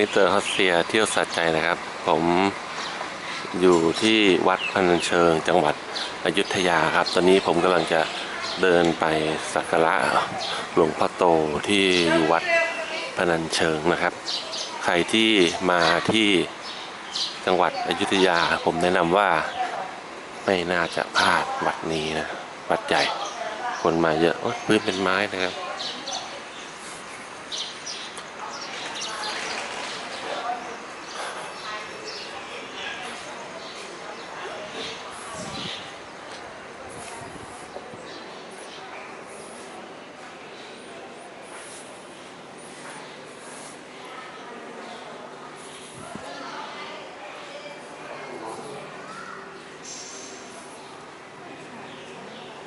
มิสเตอร์ฮอสเซียเที่ยวสัจใจนะครับ ผมอยู่ที่วัดพนัญเชิงจังหวัดอยุธยาครับ ตอนนี้ผมกำลังจะเดินไปสักการะหลวงพ่อโตที่อยู่วัดพนัญเชิงนะครับ ใครที่มาที่จังหวัดอยุธยา ผมแนะนำว่าไม่น่าจะพลาดวัดนี้นะ วัดใหญ่ คนมาเยอะอพื้นเป็นไม้นะครับ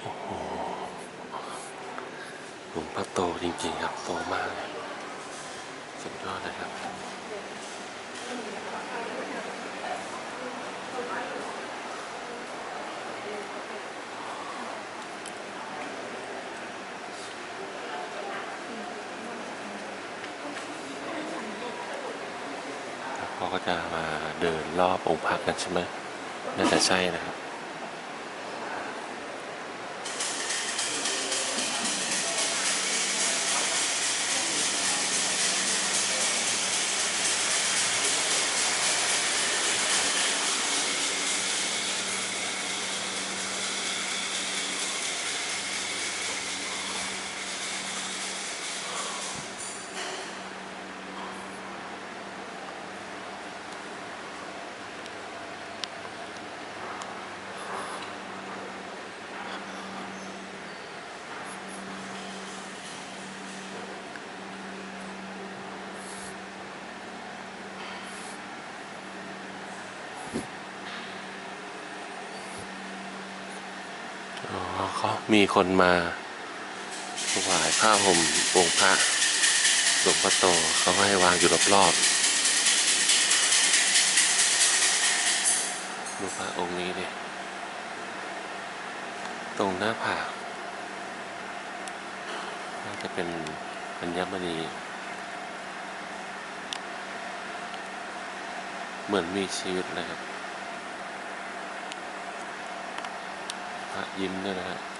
หลวงพ่อโตจริงๆครับโตมากเลยสุดยอดเลยครับแล้วเขาก็จะมาเดินรอบองค์พระกันใช่ไหมน่าจะใช่นะครับ เขามีคนมาถวายผ้าห่มองค์พระหลวงพ่อโตเขาให้วางอยู่รอบๆดูพระองค์นี้ดิตรงหน้าผากน่าจะเป็นปัญญมณีเหมือนมีชีวิตนะครับ พระยิ้มด้วยนะฮะ